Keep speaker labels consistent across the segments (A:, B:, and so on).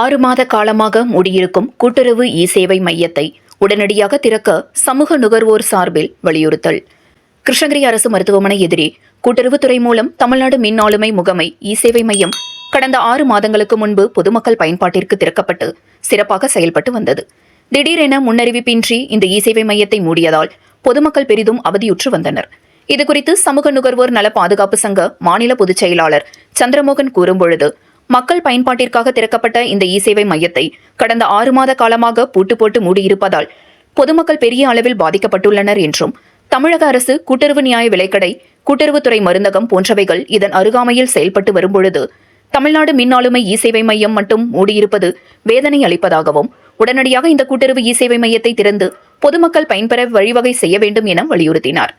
A: ஆறு மாத காலமாக மூடியிருக்கும் கூட்டுறவு இ சேவை மையத்தை உடனடியாக திறக்க சமூக நுகர்வோர் சார்பில் வலியுறுத்தல். கிருஷ்ணகிரி அரசு மருத்துவமனை எதிரே கூட்டுறவுத்துறை மூலம் தமிழ்நாடு மின் ஆளுமை முகமை இ சேவை மையம் கடந்த ஆறு மாதங்களுக்கு முன்பு பொதுமக்கள் பயன்பாட்டிற்கு திறக்கப்பட்டு சிறப்பாக செயல்பட்டு வந்தது. திடீரென முன்னறிவிப்பின்றி இந்த இ சேவை மையத்தை மூடியதால் பொதுமக்கள் பெரிதும் அவதியுற்று வந்தனர். இதுகுறித்து சமூக நுகர்வோர் நல பாதுகாப்பு சங்க மாநில பொதுச் செயலாளர் சந்திரமோகன் கூறும்பொழுது மக்கள் பயன்பாட்டிற்காக திறக்கப்பட்ட இந்த இ சேவை மையத்தை கடந்த ஆறு மாத காலமாக பூட்டு போட்டு மூடியிருப்பதால் பொதுமக்கள் பெரிய அளவில் பாதிக்கப்பட்டுள்ளனர் என்றும் தமிழக அரசு கூட்டுறவு நியாய விலைக்கடை கூட்டுறவுத்துறை மருந்தகம் போன்றவைகள் இதன் அருகாமையில் செயல்பட்டு வரும்பொழுது தமிழ்நாடு மின் ஆளுமை இ சேவை மையம் மட்டும் மூடியிருப்பது வேதனை அளிப்பதாகவும் உடனடியாக இந்த கூட்டுறவு இ சேவை மையத்தை திறந்து பொதுமக்கள் பயன்பெற வழிவகை செய்ய வேண்டும் என வலியுறுத்தினார்.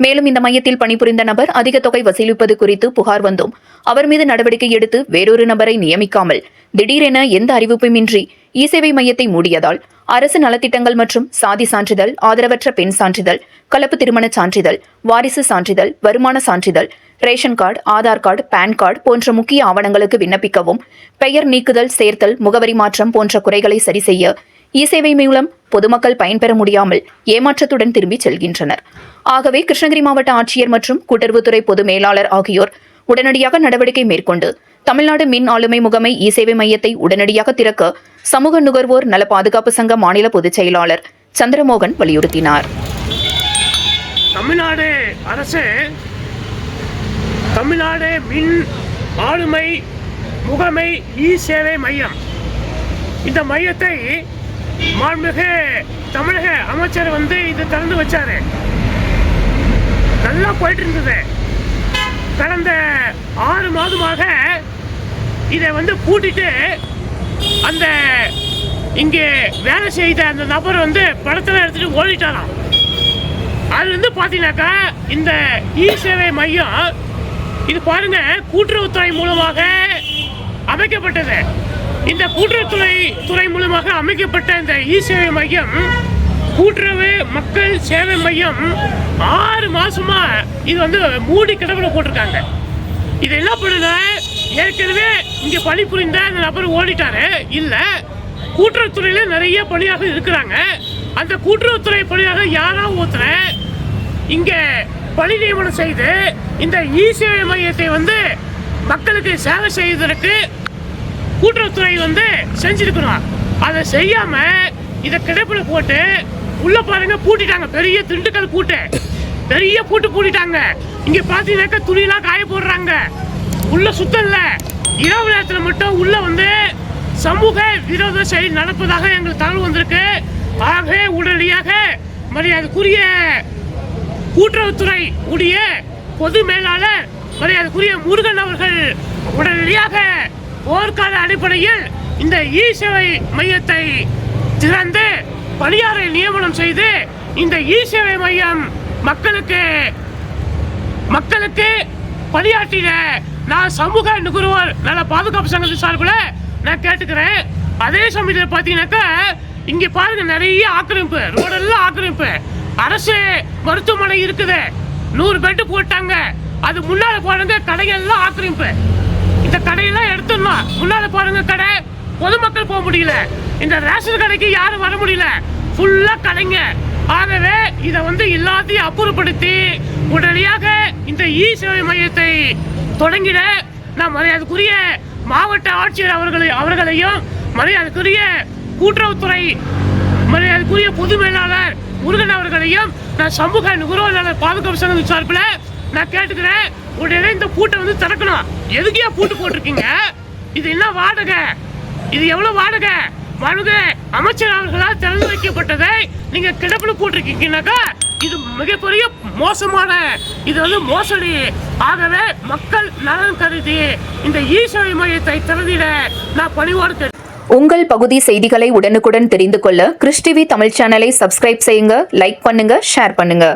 A: மேலும் இந்த மையத்தில் பணிபுரிந்த நபர் அதிக தொகை வசூலிப்பது குறித்து புகார் வந்தோம். அவர் மீது நடவடிக்கை எடுத்து வேறொரு நபரை நியமிக்காமல் திடீரென எந்த அறிவிப்புமின்றி இ சேவை மையத்தை மூடியதால் அரசு நலத்திட்டங்கள் மற்றும் சாதி சான்றிதழ் ஆதரவற்ற பெண் சான்றிதழ் கலப்பு திருமண சான்றிதழ் வாரிசு சான்றிதழ் வருமான சான்றிதழ் ration card Aadhaar card PAN card போன்ற முக்கிய ஆவணங்களுக்கு விண்ணப்பிக்கவும் பெயர் நீக்குதல் சேர்த்தல் முகவரி மாற்றம் போன்ற குறைகளை சரி செய்ய இ சேவை மூலம் பொதுமக்கள் பயன்பெற முடியாமல் ஏமாற்றத்துடன் திரும்பிச் செல்கின்றனர். ஆகவே கிருஷ்ணகிரி மாவட்ட ஆட்சியர் மற்றும் கூட்டுறவுத்துறை பொது மேலாளர் ஆகியோர் உடனடியாக நடவடிக்கை மேற்கொண்டு தமிழ்நாடு மின் ஆளுமை முகமை இ சேவை மையத்தை உடனடியாக திறக்க சமூக நுகர்வோர் நல பாதுகாப்பு சங்க மாநில பொதுச் செயலாளர் சந்திரமோகன் வலியுறுத்தினார்.
B: தமிழ்நாடு அரசு தமிழ்நாடு மின் ஆளுமை முகமை இ சேவை மையம். இந்த மையத்தை மாண்புமிகு தமிழக அமைச்சர் வந்து இது திறந்து வச்சாரு. நல்லா போயிட்டு இருந்தது கடந்த ஆறு மாதமாக இதை வந்து பூட்டிட்டு அந்த இங்கே வேலை செய்த அந்த நபர் வந்து படத்தில் எடுத்துட்டு ஓடிட்டாராம். அது வந்து பார்த்தீங்கன்னாக்கா இந்த இ சேவை மையம் இது பாருங்க கூட்டுறவுத்துறை மூலமாக அமைக்கப்பட்டது. இந்த கூட்டுறவுத்துறை துறை மூலமாக அமைக்கப்பட்ட இந்த இ சேவை மையம் கூட்டுறவு மக்கள் சேவை மையம் ஆறு மாசமா இது வந்து மூடி கிடப்பில் போட்டிருக்காங்க. இது என்ன பண்ணுங்க? ஏற்கனவே இங்க பணிபுரிந்த அந்த நபர் ஓடிட்டாரு. இல்ல கூட்டுறவுத்துறையில நிறைய பணியாக இருக்கிறாங்க. அந்த கூட்டுறவுத்துறை பணியாக யாராவது ஒருத்தரை இங்க பணி நியமனம் செய்து இந்த இ சேவை மையத்தை வந்து மக்களுக்கு சேவை செய்வதற்கு கூட்டுறவுத்துறை வந்து செஞ்சிருக்கணும். அதை செய்யாம இதை கிடப்பில் போட்டு உள்ள பாருங்க பூட்டிட்டாங்க. பெரிய திண்டுக்கல் பூட்டு. பெரிய பூட்டு பூட்டிட்டாங்க. இங்க பார்த்தீங்கன்னாக்கா துணியெல்லாம் காய போடுறாங்க. உள்ள சுத்தம் இல்ல. இரவு நேரத்தில் மட்டும் உள்ள வந்து சமூக விரோத செயல் நடப்பதாக எங்களுக்கு தகவல் வந்திருக்கு. ஆகவே உடனடியாக மரியாதைக்குரிய கூட்டுறவுத்துறை உடைய பொது மேலாளர் மரியாதைக்குரிய முருகன் அவர்கள் உடனடியாக போர்க்கால அடிப்படையில் இந்த இ சேவை மையத்தை திறந்து பணியாரை நியமனம் செய்து இந்த இ சேவை மையம் மக்களுக்கு மக்களுக்கு பணியாற்றின நான் சமூக நுகர்வோர் நல்ல பாதுகாப்பு சங்கத்தின் சார்பில் நான் கேட்டுக்கிறேன். அதே சமயத்தில் பார்த்தீங்கன்னாக்கா இங்கே பாருங்க நிறைய ஆக்கிரமிப்பு ரோடெல்லாம் ஆக்கிரமிப்பு. அரசு மருத்துவமனை இருக்குது. நூறு பெட்டு போட்டாங்க. அது முன்னால் போனாங்க கடைகள்லாம் ஆக்கிரமிப்பு. இந்த கடையெல்லாம் எடுத்துடணும் முன்னால பாருங்க கடை பொதுமக்கள் போக முடியல. இந்த ரேஷன் கடைக்கு யாரும் வர முடியல. ஃபுல்லா கடைங்க ஆகவே இதை வந்து எல்லாத்தையும் அப்புறப்படுத்தி உடனடியாக இந்த இ சேவை மையத்தை தொடங்கிட நான் மரியாதைக்குரிய மாவட்ட ஆட்சியர் அவர்களை அவர்களையும் மரியாதைக்குரிய கூட்டுறவுத்துறை மரியாதைக்குரிய பொது மேலாளர் முருகன் அவர்களையும் நான் சமூக நுகர்வோர் நல பாதுகாப்பு சங்கம் சார்பில் நான் கேட்டுக்கிறேன். உடனே இந்த பூட்டை வந்து திறக்கணும். எதுக்கே பூட்டு போட்டிருக்கீங்க? இது என்ன வாடகை? இது எவ்வளவு வாடகை? வாடகை அமைச்சர் அவர்களால் திறந்து வைக்கப்பட்டதை நீங்க கிடப்பில் போட்டிருக்கீங்கன்னாக்கா இது மிகப்பெரிய மோசமான இது வந்து மோசடி. ஆகவே மக்கள் நலன் கருதி இந்த இ மையத்தை திறந்திட நான் பணிவோடு
A: உங்கள் பகுதி செய்திகளை உடனுக்குடன் தெரிந்து கொள்ள கிறிஸ்டிவி தமிழ் சேனலை சப்ஸ்கிரைப் செய்யுங்க லைக் பண்ணுங்க ஷேர் பண்ணுங்க.